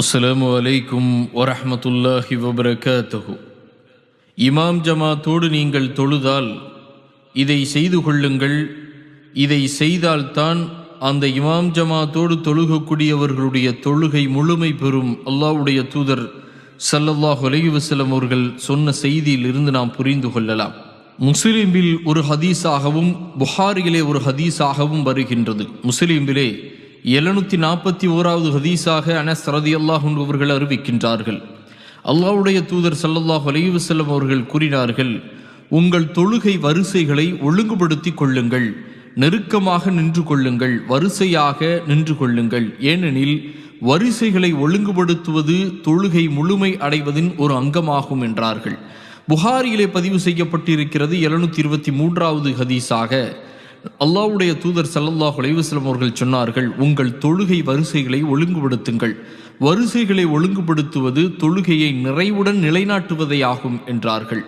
அஸ்ஸலாமு அலைக்கும் வரஹ்மத்துல்லாஹி வபரகாத்துஹு இமாம் ஜமாத்தோடு நீங்கள் தொழுதால் இதை செய்து கொள்ளுங்கள். இதை செய்தால்தான் அந்த இமாம் ஜமாத்தோடு தொழுகக்கூடியவர்களுடைய தொழுகை முழுமை பெறும். அல்லாஹ்வுடைய தூதர் ஸல்லல்லாஹு அலைஹி அவர்கள் சொன்ன செய்தியிலிருந்து நாம் புரிந்து கொள்ளலாம். முஸ்லிமில் ஒரு ஹதீஸாகவும் புகாரியிலே ஒரு ஹதீஸாகவும் வருகின்றது. முஸ்லிமிலே எழுநூத்தி நாற்பத்தி ஓராவது ஹதீஸாக அனஸ் ரதி அல்லாஹும் அவர்கள் அறிவிக்கின்றார்கள். அல்லாவுடைய தூதர் சல்லல்லாஹ் அலைஹி அவர்கள் கூறினார்கள் உங்கள் தொழுகை வரிசைகளை ஒழுங்குபடுத்தி கொள்ளுங்கள் நெருக்கமாக நின்று கொள்ளுங்கள் வரிசையாக நின்று கொள்ளுங்கள். ஏனெனில் வரிசைகளை ஒழுங்குபடுத்துவது தொழுகை முழுமை அடைவதின் ஒரு அங்கமாகும் என்றார்கள். புகாரியிலே பதிவு செய்யப்பட்டிருக்கிறது எழுநூத்தி இருபத்தி மூன்றாவது ஹதீஸாக. அல்லாஹ்வுடைய தூதர் சல்லல்லாஹ் அலைஹி அவர்கள் சொன்னார்கள் உங்கள் தொழுகை வரிசைகளை ஒழுங்குபடுத்துங்கள். வரிசைகளை ஒழுங்குபடுத்துவது தொழுகையை நிறைவுடன் நிலைநாட்டுவதே ஆகும் என்றார்கள்.